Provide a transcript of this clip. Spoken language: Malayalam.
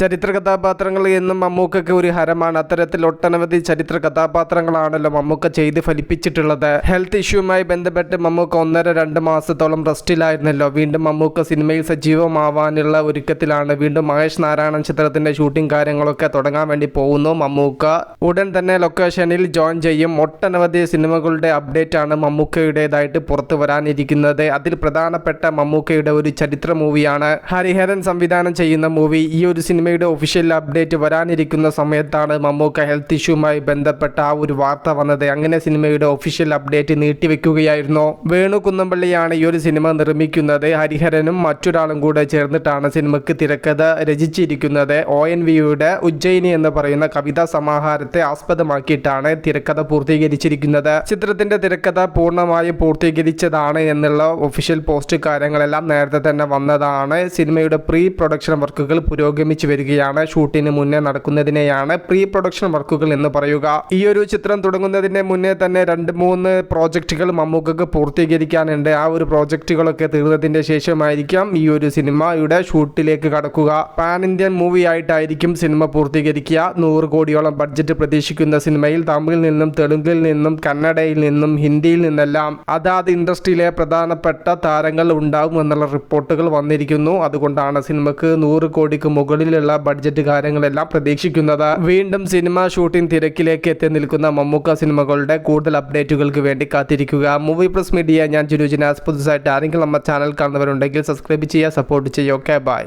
ചരിത്ര കഥാപാത്രങ്ങൾ എന്നും മമ്മൂക്കയ്ക്ക് ഒരു ഹരമാണ്. അത്തരത്തിൽ ഒട്ടനവധി ചരിത്ര കഥാപാത്രങ്ങളാണല്ലോ മമ്മൂക്ക ചെയ്ത് ഫലിപ്പിച്ചിട്ടുള്ളത്. ഹെൽത്ത് ഇഷ്യൂവുമായി ബന്ധപ്പെട്ട് മമ്മൂക്ക ഒന്നര രണ്ട് മാസത്തോളം റെസ്റ്റിലായിരുന്നല്ലോ. വീണ്ടും മമ്മൂക്ക സിനിമയിൽ സജീവമാവാനുള്ള ഒരുക്കത്തിലാണ്. വീണ്ടും മഹേഷ് നാരായണൻ ചിത്രത്തിന്റെ ഷൂട്ടിംഗ് കാര്യങ്ങളൊക്കെ തുടങ്ങാൻ വേണ്ടി പോകുന്നു മമ്മൂക്ക. ഉടൻ തന്നെ ലൊക്കേഷനിൽ ജോയിൻ ചെയ്യും. ഒട്ടനവധി സിനിമകളുടെ അപ്ഡേറ്റ് ആണ് മമ്മൂക്കയുടേതായിട്ട് പുറത്തു വരാനിരിക്കുന്നത്. അതിൽ പ്രധാനപ്പെട്ട മമ്മൂക്കയുടെ ഒരു ചരിത്ര മൂവിയാണ്. ഹരിഹരൻ സംവിധാനം ചെയ്യുന്ന മൂവി. ഈ ഒരു സിനിമയുടെ ഒഫീഷ്യൽ അപ്ഡേറ്റ് വരാനിരിക്കുന്ന സമയത്താണ് മമ്മൂക്ക ഹെൽത്ത് ഇഷ്യൂമായി ബന്ധപ്പെട്ട ആ ഒരു വാർത്ത വന്നത്. അങ്ങനെ സിനിമയുടെ ഒഫീഷ്യൽ അപ്ഡേറ്റ് നീട്ടിവെക്കുകയായിരുന്നു. വേണു കുന്നമ്പള്ളിയാണ് ഈ ഒരു സിനിമ നിർമ്മിക്കുന്നത്. ഹരിഹരനും മറ്റൊരാളും കൂടെ ചേർന്നിട്ടാണ് സിനിമയ്ക്ക് തിരക്കഥ രചിച്ചിരിക്കുന്നത്. ഒ എൻ വിയുടെ ഉജ്ജയിനി എന്ന് പറയുന്ന കവിതാ സമാഹാരത്തെ ആസ്പദമാക്കിയിട്ടാണ് തിരക്കഥ പൂർത്തീകരിച്ചിരിക്കുന്നത്. ചിത്രത്തിന്റെ തിരക്കഥ പൂർണമായി പൂർത്തീകരിച്ചതാണ് എന്നുള്ള ഒഫീഷ്യൽ പോസ്റ്റ് കാര്യങ്ങളെല്ലാം നേരത്തെ തന്നെ വന്നതാണ്. സിനിമയുടെ പ്രീ പ്രൊഡക്ഷൻ വർക്കുകൾ പുരോഗമിച്ചു വരികയാണ്. ഷൂട്ടിന് മുന്നേ നടക്കുന്നതിനെയാണ് പ്രീ പ്രൊഡക്ഷൻ വർക്കുകൾ എന്ന് പറയുക. ഈ ഒരു ചിത്രം തുടങ്ങുന്നതിന് മുന്നേ തന്നെ രണ്ട് മൂന്ന് പ്രോജക്റ്റുകൾ മമ്മൂക്കക്ക് പൂർത്തീകരിക്കാനുണ്ട്. ആ ഒരു പ്രോജക്റ്റുകളൊക്കെ തീർന്നതിന്റെ ശേഷമായിരിക്കാം ഈ ഒരു സിനിമയുടെ ഷൂട്ടിലേക്ക് കടക്കുക. പാൻ ഇന്ത്യൻ മൂവി ആയിട്ടായിരിക്കും സിനിമ പൂർത്തീകരിക്കുക. നൂറ് കോടിയോളം ബഡ്ജറ്റ് പ്രതീക്ഷിക്കുന്ന സിനിമയിൽ തമിഴിൽ നിന്നും തെലുങ്കിൽ നിന്നും കന്നഡയിൽ നിന്നും ഹിന്ദിയിൽ നിന്നെല്ലാം അതാത് ഇൻഡസ്ട്രിയിലെ പ്രധാനപ്പെട്ട താരങ്ങൾ ഉണ്ടാകും എന്നുള്ള റിപ്പോർട്ടുകൾ വന്നിരിക്കുന്നു. അതുകൊണ്ടാണ് സിനിമക്ക് നൂറ് കോടിക്ക് മുകളിലുള്ള ബഡ്ജറ്റ് കാര്യങ്ങളെല്ലാം പ്രതീക്ഷിക്കുന്നത്. വീണ്ടും സിനിമ ഷൂട്ടിംഗ് തിരക്കിലേക്ക് എത്തി നിൽക്കുന്ന മമ്മൂക്ക സിനിമകളുടെ കൂടുതൽ അപ്ഡേറ്റുകൾക്ക് വേണ്ടി കാത്തിരിക്കുക. മൂവി പ്ലസ് മീഡിയ ഞാൻ ജുരുജിനാസ് പുതുസായിട്ട് ആരെങ്കിലും നമ്മുടെ ചാനൽ കാണുന്നവരുണ്ടെങ്കിൽ സബ്സ്ക്രൈബ് ചെയ്യുക സപ്പോർട്ട് ചെയ്യുക. Okay bye